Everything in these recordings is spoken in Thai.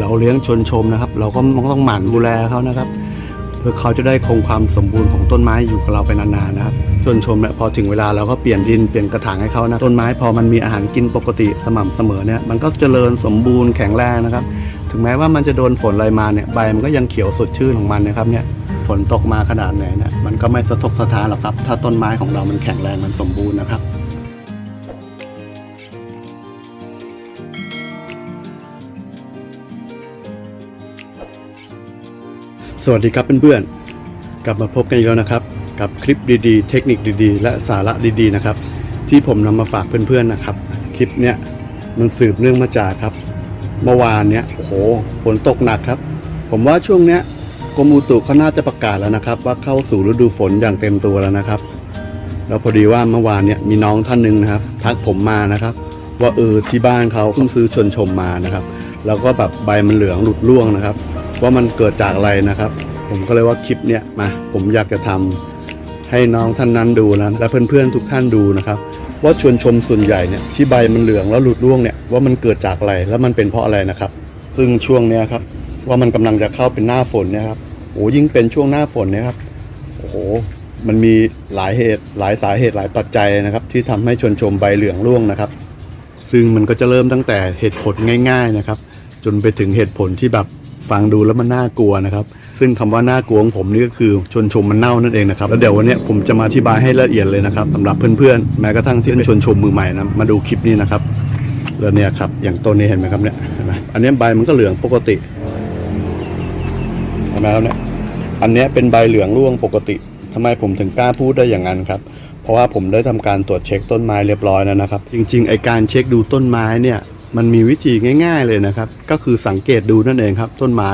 เราเลี้ยงชนชมนะครับ เราก็ต้องหมั่นดูแลเขานะครับ เพื่อเขาจะได้คงความสมบูรณ์ของต้นไม้อยู่กับเราไปนานๆนะครับชนชมเนี่ยพอถึงเวลาเราก็เปลี่ยนดินเปลี่ยนกระถางให้เขานะต้นไม้พอมันมีอาหารกินปกติสม่ำเสมอเนี่ยมันก็เจริญสมบูรณ์แข็งแรงนะครับ ถึงแม้ว่ามันจะโดนฝนอะไรมาเนี่ยใบมันก็ยังเขียวสดชื่นของมันนะครับเนี่ยฝนตกมาขนาดไหนเนี่ยมันก็ไม่สะทกสะท้านหรอกครับ ถ้าต้นไม้ของเรามันแข็งแรงมันสมบูรณ์นะครับ สวัสดีครับเพื่อนๆ กลับมาพบกันอีกแล้วนะครับ กับคลิปดีๆ เทคนิคดีๆ และสาระดีๆนะครับ ที่ผมนำมาฝากเพื่อนๆนะครับ คลิปเนี้ยมันสืบเนื่องมาจากครับ เมื่อวานเนี้ยโอ้โหฝนตกหนักครับ ผมว่าช่วงเนี้ยกรมอุตุเขาน่าจะประกาศแล้วนะครับ ว่าเข้าสู่ฤดูฝนอย่างเต็มตัวแล้วนะครับ แล้วพอดีว่าเมื่อวานเนี่ยมีน้องท่านหนึ่งนะครับ ทักผมมานะครับ ว่าเออที่บ้านเขาเพิ่งซื้อชนชมมานะครับ แล้วก็แบบใบมันเหลืองหลุดร่วงนะครับ ว่ามันเกิดจากอะไรนะครับ ผมก็เลยว่าคลิปเนี้ยมาผมอยากจะทำให้น้องท่านนั้นดูนะและเพื่อนๆทุกท่านดูนะครับ ว่าชวนชมส่วนใหญ่เนี่ยที่ใบมันเหลืองแล้วหลุดร่วงเนี่ยว่ามันเกิดจากอะไรแล้วมันเป็นเพราะอะไรนะครับ ซึ่งช่วงเนี้ยครับว่ามันกำลังจะเข้าเป็นหน้าฝนเนี่ยครับโอ้ยิ่งเป็นช่วงหน้าฝนเนี่ยครับโอ้โหมันมีหลายเหตุหลายสาเหตุหลายปัจจัยนะครับ ที่ทำให้ชวนชมใบเหลืองร่วงนะครับ ซึ่งมันก็จะเริ่มตั้งแต่เหตุผลง่าย ๆนะครับ จนไปถึงเหตุผลที่แบบ ฟังดูแล้วมันน่ากลัวนะครับ ซึ่งคำว่าน่ากลัวของผมนี่ก็คือชนชมมันเน่านั่นเองนะครับ แล้วเดี๋ยววันนี้ผมจะมาอธิบายให้ละเอียดเลยนะครับสำหรับเพื่อนๆ แม้กระทั่งที่เป็นชนชมมือใหม่นะ มาดูคลิปนี้นะครับ แล้วเนี่ยครับ อย่างต้นนี้เห็นไหมครับเนี่ยเห็นไหมอันนี้ใบมันก็เหลืองปกติ เห็นไหมครับเนี่ย อันนี้เป็นใบเหลืองร่วงปกติทำไมผมถึงกล้าพูดได้อย่างนั้นครับเพราะว่าผมได้ทำการตรวจเช็คต้นไม้เรียบร้อยแล้วนะครับ จริง ๆ ไอการเช็คดูต้นไม้เนี่ย มันมีวิธีง่าย ๆเลยนะครับ ก็คือสังเกตดูนั่นเองครับ ต้นไม้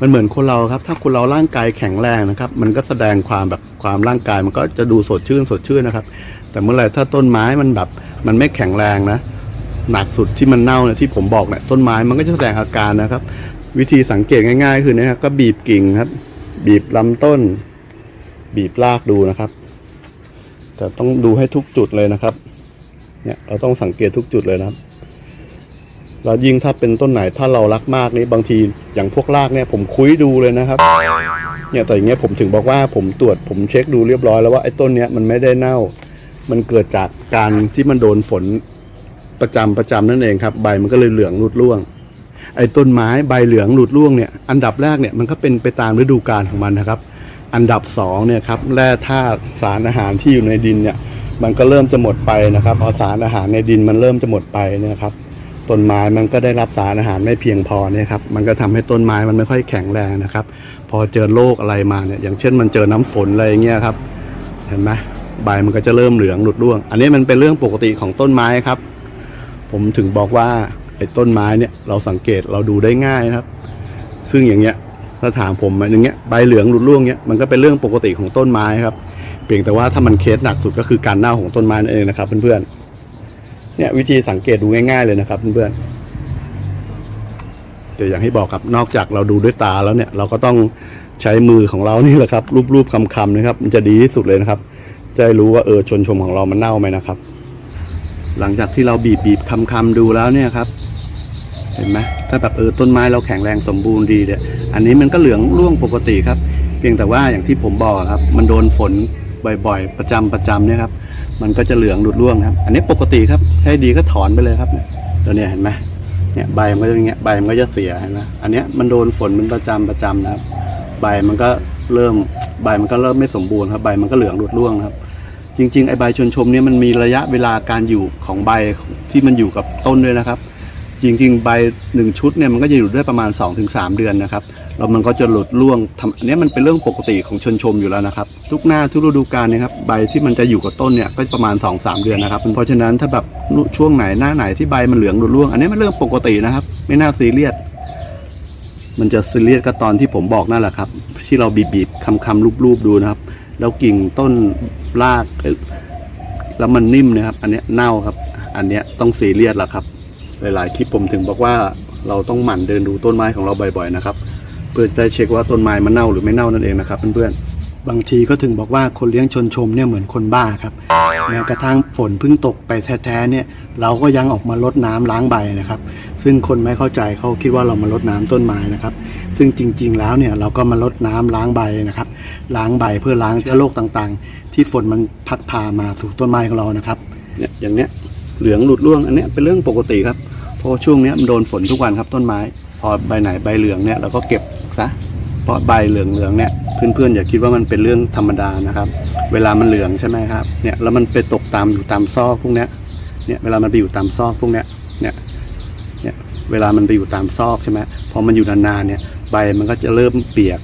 มันเหมือนคนเราครับ ถ้าคนเราร่างกายแข็งแรงนะครับ มันก็แสดงความแบบความร่างกายมันก็จะดูสดชื่นสดชื่นนะครับ แต่เมื่อไหร่ถ้าต้นไม้มันแบบ มันไม่แข็งแรงนะหนักสุดที่มันเน่าเนี่ยที่ผมบอกเนี่ยต้นไม้มันก็จะแสดงอาการนะครับ วิธีสังเกตง่าย ๆ คือเนะครับก็บีบกิ่งครับ บีบลำต้น บีบรากดูนะครับ แต่ต้องดูให้ทุกจุดเลยนะครับ เนี่ยเราต้องสังเกตทุกจุดเลยนะครับ แล้วยิ่งถ้าเป็นต้นไหนถ้าเรารักมากนี่บางทีอย่างพวกรากเนี่ยผมคุยดูเลยนะครับเนี่ยแต่อย่างเงี้ยผมถึงบอกว่าผมตรวจผมเช็คดูเรียบร้อยแล้วว่าไอ้ต้นเนี้ยมันไม่ได้เน่า มันเกิดจากการที่มันโดนฝนประจำประจำนั่นเองครับ ใบมันก็เลยเหลืองหลุดร่วง ไอ้ต้นไม้ใบเหลืองหลุดร่วงเนี่ยอันดับแรกเนี่ยมันก็เป็นไปตามฤดูกาลของมันนะครับ อันดับสองเนี่ยครับแร่ธาตุสารอาหารที่อยู่ในดินเนี่ย มันก็เริ่มจะหมดไปนะครับพอสารอาหารในดินมันเริ่มจะหมดไปนี่ยครับ ต้นไม้มันก็ได้รับสารอาหารไม่เพียงพอเนี่ยครับมันก็ทำให้ต้นไม้มันไม่ค่อยแข็งแรงนะครับ พอเจอโรคอะไรมาเนี่ยอย่างเช่นมันเจอน้ำฝนอะไรเงี้ยครับเห็นไหมใบมันก็จะเริ่มเหลืองหลุดร่วง อันนี้มันเป็นเรื่องปกติของต้นไม้ครับ ผมถึงบอกว่าไอ้ต้นไม้เนี่ยเราสังเกตเราดูได้ง่ายครับ ซึ่งอย่างเงี้ยถ้าถามผมอะอย่างเงี้ยใบเหลืองหลุดร่วงเงี้ยมันก็เป็นเรื่องปกติของต้นไม้ครับ เพียงแต่ว่าถ้ามันเคสหนักสุดก็คือการเน่าของต้นไม้นั่นเองนะครับเพื่อนๆ เนี่ยวิธีสังเกตดูง่ายๆเลยนะครับเพื่อนๆแต่อย่างที่บอกครับนอกจากเราดูด้วยตาแล้วเนี่ย เราก็ต้องใช้มือของเรานี่แหละครับ รูปๆคำๆนะครับ มันจะดีที่สุดเลยนะครับ จะรู้ว่าเออชนชมของเรามันเน่าไหมนะครับ หลังจากที่เราบีบบีบคำคำดูแล้วเนี่ยครับ เห็นไหมถ้าแบบเออต้นไม้เราแข็งแรงสมบูรณ์ดีเนี่ยอันนี้มันก็เหลืองร่วงปกติครับ เพียงแต่ว่าอย่างที่ผมบอกครับ มันโดนฝนบ่อยๆ ประจำประจำเนี่ยครับ มันก็จะเหลืองหลุดร่วงครับ อันนี้ปกติครับให้ดีก็ถอนไปเลยครับตัวเนี้ยเห็นไหมเนี่ยใบมันก็อย่างเงี้ยใบมันก็จะเสียเห็นไหมอันเนี้ยมันโดนฝนมันประจำประจำนะครับ ใบมันก็เริ่มใบมันก็เริ่มไม่สมบูรณ์ครับ ใบมันก็เหลืองหลุดร่วงครับ จริงๆไอใบชนชมเนี่ยมันมีระยะเวลาการอยู่ของใบที่มันอยู่กับต้นด้วยนะครับ จริงๆ ใบหนึ่งชุดเนี่ยมันก็จะอยู่ได้ประมาณ 2-3 เดือนนะครับแล้วมันก็จะหลุดร่วงทำอันนี้มันเป็นเรื่องปกติของชนชมอยู่แล้วนะครับ ทุกหน้าทุกฤดูกาลเนะครับใบที่มันจะอยู่กับต้นเนี่ยก็ประมาณ 2-3 เดือนนะครับ เพราะฉะนั้นถ้าแบบช่วงไหนหน้าไหนที่ใบมันเหลืองหลุดร่วง อันนี้มันเรื่องปกตินะครับ ไม่น่าซีเรียสมันจะซีเรียสก็ตอนที่ผมบอกนั่นแหละครับ ที่เราบีบๆคำๆรูปๆดูนะครับ แล้วกิ่งต้นรากแล้วมันนิ่มนะครับ อันนี้เน่าครับ อันนี้ต้องซีเรียสแล้วครับ หลายๆคลิปผมถึงบอกว่าเราต้องหมั่นเดินดูต้นไม้ของเราบ่อยๆนะครับ เพื่อจะได้เช็คว่าต้นไม้มันเน่าหรือไม่เน่านั่นเองนะครับเพื่อนๆบางทีก็ถึงบอกว่าคนเลี้ยงชนชมเนี่ยเหมือนคนบ้าครับแม้กระทั่งฝนเพิ่งตกไปแท้ๆเนี่ยเราก็ยังออกมาลดน้ำล้างใบนะครับ ซึ่งคนไม่เข้าใจเขาคิดว่าเรามาลดน้ำต้นไม้นะครับ ซึ่งจริง ๆ แล้วเนี่ยเราก็มาลดน้ำล้างใบนะครับ ล้างใบเพื่อล้างเชื้อโรคต่างๆ ที่ฝนมันพัดพามาสู่ต้นไม้ของเรานะครับเนี่ยอย่างเนี้ย เหลืองหลุดร่วงอันนี้เป็นเรื่องปกติครับเพราะช่วงนี้มันโดนฝนทุกวันครับต้นไม้ พอใบไหนใบเหลืองเนี่ยเราก็เก็บซะเพราะใบเหลืองๆเนี่ยเพื่อนๆอย่าคิดว่ามันเป็นเรื่องธรรมดานะครับ เวลามันเหลืองใช่ไหมครับเนี่ยแล้วมันไปตกตามอยู่ตามซอกพวกเนี้ยเนี่ยเวลามันไปอยู่ตามซอกพวกเนี้ยเนี่ยเนี่ยเวลามันไปอยู่ตามซอกใช่ไหมพอมันอยู่นานๆเนี่ยใบมันก็จะเริ่มเปียก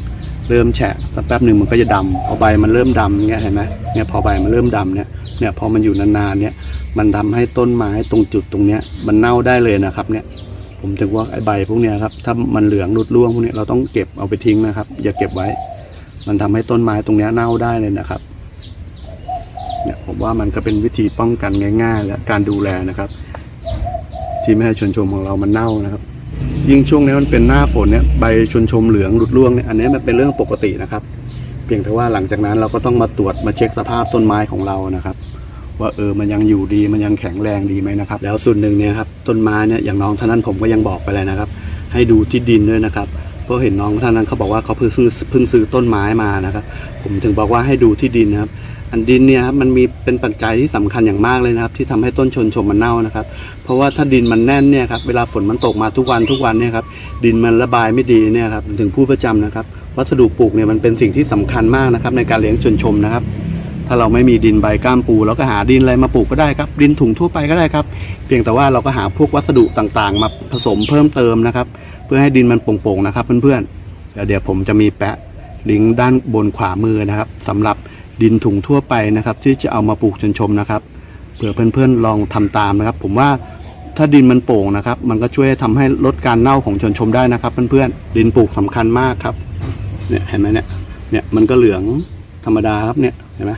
เริ่มแฉะสักแป๊บหนึ่งมันก็จะดำพอใบมันเริ่มดำเงี้ยเห็นไหมเนี่ยพอใบมันเริ่มดำเนี่ยเนี่ยพอมันอยู่นานๆเนี่ยมันทำให้ต้นไม้ตรงจุดตรงเนี้ยมันเน่าได้เลยนะครับเนี่ยผมถึงว่าไอ้ใบพวกเนี้ยครับถ้ามันเหลืองหลุดร่วงพวกเนี้ยเราต้องเก็บเอาไปทิ้งนะครับ อย่าเก็บไว้ มันทำให้ต้นไม้ตรงเนี้ยเน่าได้เลยนะครับเนี่ยผมว่ามันก็เป็นวิธีป้องกันง่าย ๆ และการดูแลนะครับ ที่ไม่ให้ชนชมของเรามันเน่านะครับ ยิ่งช่วงนี้มันเป็นหน้าฝนเนี่ยใบชนชมเหลืองหลุดร่วงเนี่ยอันนี้มันเป็นเรื่องปกตินะครับ เพียงแต่ว่าหลังจากนั้นเราก็ต้องมาตรวจมาเช็คสภาพต้นไม้ของเรานะครับ ว่าเออมันยังอยู่ดีมันยังแข็งแรงดีไหมนะครับ แล้วส่วนหนึ่งเนี่ยครับต้นไม้เนี่ยอย่างน้องท่านนั้นผมก็ยังบอกไปเลยนะครับ ให้ดูที่ดินด้วยนะครับเพราะเห็นน้องท่านนั้นเขาบอกว่าเขาเพิ่งซื้อเพิ่งซื้อต้นไม้มานะครับ ผมถึงบอกว่าให้ดูที่ดินนะครับ อันดินเนี่ยครับมันมีเป็นปัจจัยที่สำคัญอย่างมากเลยนะครับ ที่ทำให้ต้นชนชมมันเน่านะครับ เพราะว่าถ้าดินมันแน่นเนี่ยครับเวลาฝนมันตกมาทุกวันทุกวันเนี่ยครับดินมันระบายไม่ดีเนี่ยครับถึงพูดประจำนะครับ วัสดุปลูกเนี่ยมันเป็นสิ่งที่สำคัญมากนะครับในการเลี้ยงชนชมนะครับถ้าเราไม่มีดินใบก้ามปูเราก็หาดินอะไรมาปลูกก็ได้ครับ ดินถุงทั่วไปก็ได้ครับ เพียงแต่ว่าเราก็หาพวกวัสดุต่างๆ มาผสมเพิ่มเติมนะครับ เพื่อให้ดินมันโป่งๆนะครับเพื่อนๆเดี๋ยวผมจะมีแปะลิงก์ด้านบนขวามือนะครับสำหรับ ดินถุงทั่วไปนะครับ ที่จะเอามาปลูกชนชมนะครับเผื่อเพื่อนๆลองทำตามนะครับ ผมว่าถ้าดินมันโป่งนะครับ มันก็ช่วยทำให้ลดการเน่าของชนชมได้นะครับ เพื่อนๆดินปลูกสำคัญมากครับเนี่ยเห็นไหมเนี่ยเนี่ยมันก็เหลืองธรรมดาครับเนี่ยเห็นไหม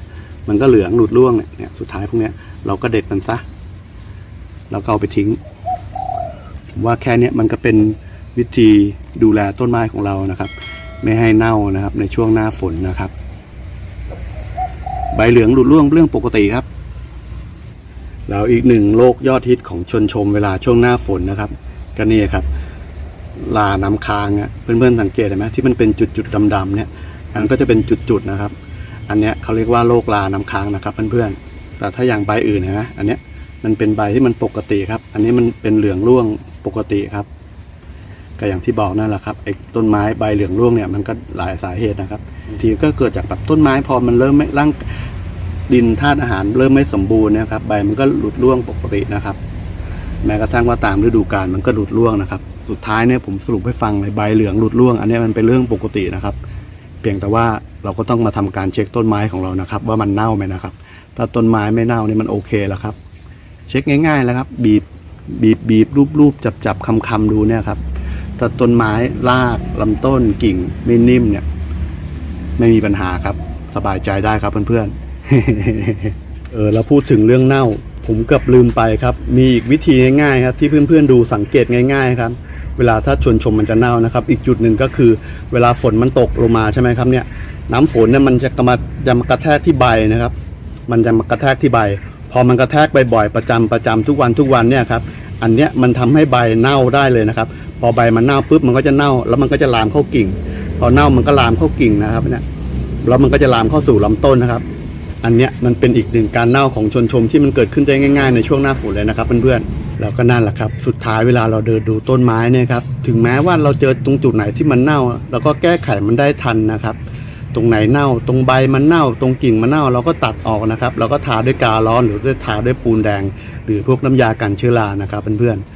มันก็เหลืองหลุดร่วงเนี่ยเนี่ยสุดท้ายพวกเนี้ยเราก็เด็ดมันซะแล้วก็เอาไปทิ้งผมว่าแค่เนี้ยมันก็เป็นวิธีดูแลต้นไม้ของเรานะครับ ไม่ให้เน่านะครับในช่วงหน้าฝนนะครับ ใบเหลืองหลุดร่วงเรื่องปกติครับแล้วอีกหนึ่งโรคยอดฮิตของชนชมเวลาช่วงหน้าฝนนะครับ ก็นี่ครับลาน้ำค้างอะเพื่อนๆสังเกตเห็นไหมที่มันเป็นจุดๆดำๆเนี่ยมันก็จะเป็นจุดๆนะครับ อันเนี้ยเขาเรียกว่าโรคลาน้ำค้างนะครับเพื่อนๆแต่ถ้าอย่างใบอื่นนไหมอันเนี้ยมันเป็นใบที่มันปกติครับ อันนี้มันเป็นเหลืองร่วงปกติครับ ก็อย่างที่บอกนั่นแหละครับไอ้ต้นไม้ใบเหลืองร่วงเนี่ยมันก็หลายสาเหตุนะครับ ทีก็เกิดจากแบบต้นไม้พอมันเริ่มไม่ร่างดินธาตุอาหาร เริ่มไม่สมบูรณ์เนะครับ ใบมันก็หลุดร่วงปกตินะครับ แม้กระทั่งว่าตามฤดูกาลมันก็หลุดร่วงนะครับ สุดท้ายเนี่ยผมสรุปให้ฟังเลยใบเหลืองหลุดร่วง อันนี้มันเป็นเรื่องปกตินะครับ เพียงแต่ว่าเราก็ต้องมาทำการเช็คต้นไม้ของเรานะครับ ว่ามันเน่าไหมนะครับ ถ้าต้นไม้ไม่เน่านี่มันโอเคแล้วครับ เช็คง่ายๆแล้วครับ บีบบีบบีบรูปรูปจับจับคำคำดูเนี่ยครับ ถ้าต้นไม้รากลำต้นกิ่งไม่นิ่มเนี่ย ไม่มีปัญหาครับ สบายใจได้ครับเพื่อนๆเออแล้วพูดถึงเรื่องเน่า ผมเกือบลืมไปครับ มีอีกวิธีง่ายๆครับที่เพื่อนๆดูสังเกตง่าย ๆ ครับ เวลาถ้าชวนชมมันจะเน่านะครับ อีกจุดหนึ่งก็คือ เวลาฝนมันตกลงมาใช่ไหมครับ เนี่ย น้ำฝนเนี่ยมันจะมาจะมากระแทกที่ใบนะครับ มันจะมากระแทกที่ใบ พอมันกระแทกบ่อยๆประจำประจำทุกวันทุกวันเนี่ยครับอันเนี้ยมันทำให้ใบเน่าได้เลยนะครับ พอใบมันเน่าปุ๊บมันก็จะเน่า แล้วมันก็จะลามเข้ากิ่ง พอเน่ามันก็ลามเข้ากิ่งนะครับเนี่ยแล้วมันก็จะลามเข้าสู่ลำต้นนะครับ อันเนี้ยมันเป็นอีกหนึ่งการเน่าของชนชมที่มันเกิดขึ้นได้ง่ายๆในช่วงหน้าฝนเลยนะครับเพื่อนๆแล้วก็นั่นแหละครับ สุดท้ายเวลาเราเดินดูต้นไม้เนี่ยครับถึงแม้ว่าเราเจอตรงจุดไหนที่มันเน่าเราก็แก้ไขมันได้ทันนะครับตรงไหนเน่าตรงใบมันเน่า ตรงกิ่งมันเน่าเราก็ตัดออกนะครับเราก็ทาด้วยการ้อนหรือด้วยทาด้วยปูนแดง หรือพวกน้ำยากันเชื้อรานะครับเพื่อนๆ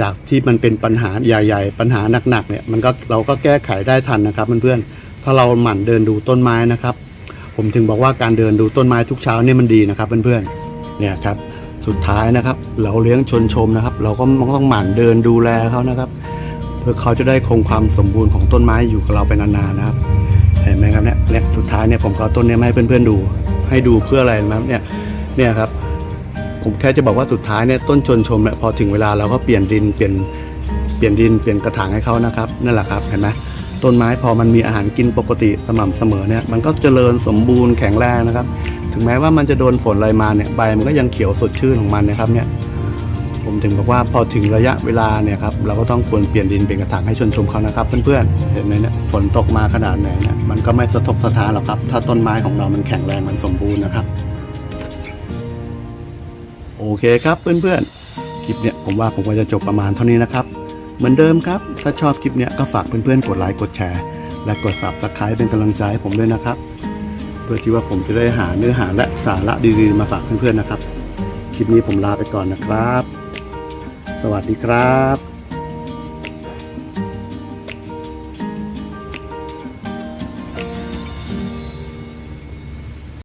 จากที่มันเป็นปัญหาใหญ่ๆ ปัญหาหนักๆเนี่ยมันก็เราก็แก้ไขได้ทันนะครับเพื่อนๆถ้าเราหมั่นเดินดูต้นไม้นะครับ ผมถึงบอกว่าการเดินดูต้นไม้ทุกเช้าเนี่ยมันดีนะครับเพื่อนๆเนี่ยครับสุดท้ายนะครับ เราเลี้ยงชนชมนะครับ เราก็ต้องหมั่นเดินดูแลเขานะครับ เพื่อเขาจะได้คงความสมบูรณ์ของต้นไม้อยู่กับเราไปนานๆนะครับเห็นไหมครับเนี่ยเนี่ยสุดท้ายเนี่ยผมก็เอาต้นเนี้มาให้เพื่อนๆดู ให้ดูเพื่ออะไรนะครับเนี่ยเนี่ยครับ ผมแค่จะบอกว่าสุดท้ายเนี่ยต้นชนชมเนี่ยพอถึงเวลาเราก็เปลี่ยนดินเปลี่ยนเปลี่ยนดินเปลี่ยนกระถางให้เขานะครับนั่นแหละครับเห็นไหมต้นไม้พอมันมีอาหารกินปกติสม่ำเสมอเนี่ยมันก็เจริญสมบูรณ์แข็งแรงนะครับ ถึงแม้ว่ามันจะโดนฝนอะไรมาเนี่ยใบมันก็ยังเขียวสดชื่นของมันนะครับเนี่ยผมถึงบอกว่าพอถึงระยะเวลาเนี่ยครับเราก็ต้องควรเปลี่ยนดินเป็นกระถางให้ชนชมเขานะครับเพื่อนๆเห็นไหมเนี่ยฝนตกมาขนาดไหนเนี่ยมันก็ไม่สะทกสะท้านหรอกครับ ถ้าต้นไม้ของเรามันแข็งแรงมันสมบูรณ์นะครับ โอเคครับเพื่อนๆ คลิปเนี่ยผมว่าผมก็จะจบประมาณเท่านี้นะครับ เหมือนเดิมครับ ถ้าชอบคลิปเนี่ยก็ฝากเพื่อนๆ กดไลค์กดแชร์ และกด subscribe เป็นกำลังใจให้ผมด้วยนะครับ เพื่อที่ว่าผมจะได้หาเนื้อหาและสาระดีๆมาฝากเพื่อนๆนะครับ คลิปนี้ผมลาไปก่อนนะครับ สวัสดีครับ